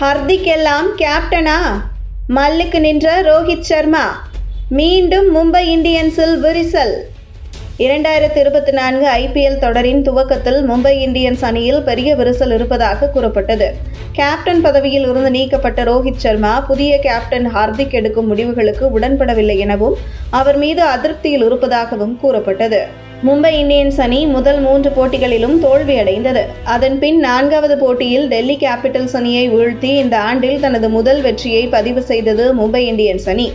ஹர்திக் எல்லாம் கேப்டனா மல்லுக்கு நின்ற ரோஹித் சர்மா. மீண்டும் மும்பை இந்தியன்ஸில் விரிசல். இரண்டாயிரத்தி இருபத்தி நான்கு ஐபிஎல் தொடரின் துவக்கத்தில் மும்பை இந்தியன்ஸ் அணியில் பெரிய விரிசல் இருப்பதாக கூறப்பட்டது. கேப்டன் பதவியில் இருந்து நீக்கப்பட்ட ரோஹித் சர்மா புதிய கேப்டன் ஹார்திக் எடுக்கும் முடிவுகளுக்கு உடன்படவில்லை எனவும் அவர் மீது அதிருப்தியில் இருப்பதாகவும் கூறப்பட்டது. மும்பை இந்தியன்ஸ் அணி முதல் மூன்று போட்டிகளிலும் தோல்வியடைந்தது அதன் பின் நான்காவது போட்டியில் டெல்லி கேபிட்டல்ஸ் அணியை வீழ்த்தி இந்த ஆண்டில் தனது முதல் வெற்றியை பதிவு செய்தது மும்பை இந்தியன்ஸ் அணி.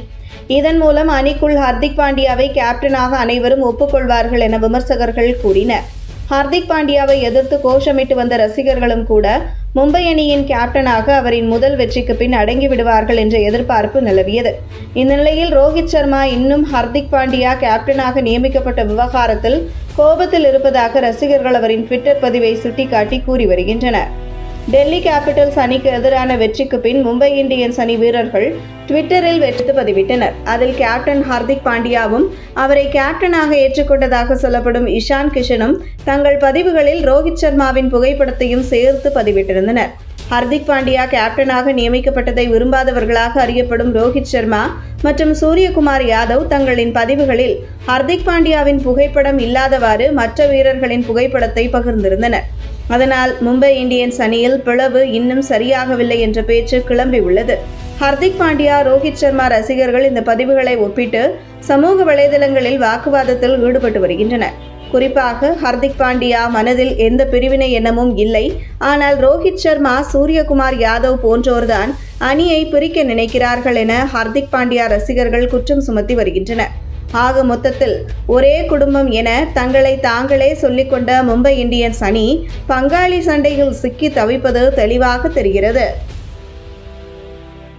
இதன் மூலம் அணிக்குள் ஹர்திக் பாண்டியாவை கேப்டனாக அனைவரும் ஒப்புக்கொள்வார்கள் என விமர்சகர்கள் கூறினர். ஹர்திக் பாண்டியாவை எதிர்த்து கோஷமிட்டு வந்த ரசிகர்களும் கூட மும்பை அணியின் கேப்டனாக அவரின் முதல் வெற்றிக்கு பின் அடங்கி விடுவார்கள் என்ற எதிர்பார்ப்பு நிலவியது. இந்த நிலையில் ரோஹித் சர்மா இன்னும் ஹர்திக் பாண்டியா கேப்டனாக நியமிக்கப்பட்ட விவகாரத்தில் கோபத்தில் இருப்பதாக ரசிகர்கள் அவரின் ட்விட்டர் பதிவை சுட்டிக்காட்டி கூறி வருகின்றனர். டெல்லி கேபிட்டல்ஸ் அணிக்கு எதிரான வெற்றிக்கு பின் மும்பை இந்தியன்ஸ் அணி வீரர்கள் ட்விட்டரில் வெற்றி பதிவிட்டனர். அதில் கேப்டன் ஹார்திக் பாண்டியாவும் அவரை கேப்டனாக ஏற்றுக்கொண்டதாக சொல்லப்படும் இஷான் கிஷனும் தங்கள் பதிவுகளில் ரோஹித் சர்மாவின் புகைப்படத்தையும் சேர்த்து பதிவிட்டிருந்தனர். ஹர்திக் பாண்டியா கேப்டனாக நியமிக்கப்பட்டதை விரும்பாதவர்களாக அறியப்படும் ரோஹித் சர்மா மற்றும் சூரியகுமார் யாதவ் தங்களின் பதிவுகளில் ஹர்திக் பாண்டியாவின் புகைப்படம் இல்லாதவாறு மற்ற வீரர்களின் புகைப்படத்தை பகிர்ந்திருந்தனர். அதனால் மும்பை இந்தியன்ஸ் அணியில் பிளவு இன்னும் சரியாகவில்லை என்ற பேச்சு கிளம்பியுள்ளது ஹர்திக் பாண்டியா ரோஹித் சர்மா ரசிகர்கள் இந்த பதிவுகளை ஒப்பிட்டு சமூக வலைதளங்களில் வாக்குவாதத்தில் ஈடுபட்டு வருகின்றனர். குறிப்பாக ஹர்திக் பாண்டியா மனதில் எந்த பிரிவினை எண்ணமும் இல்லை. ஆனால் ரோஹித் சர்மா சூரியகுமார் யாதவ் போன்றோர்தான் அணியை பிரிக்க நினைக்கிறார்கள் என ஹர்திக் பாண்டியா ரசிகர்கள் குற்றம் சுமத்தி வருகின்றனர். ஆக மொத்தத்தில் ஒரே குடும்பம் என தங்களை தாங்களே சொல்லிக்கொண்ட மும்பை இந்தியன்ஸ் அணி பங்காளி சண்டையில் சிக்கி தவிப்பது தெளிவாக தெரிகிறது.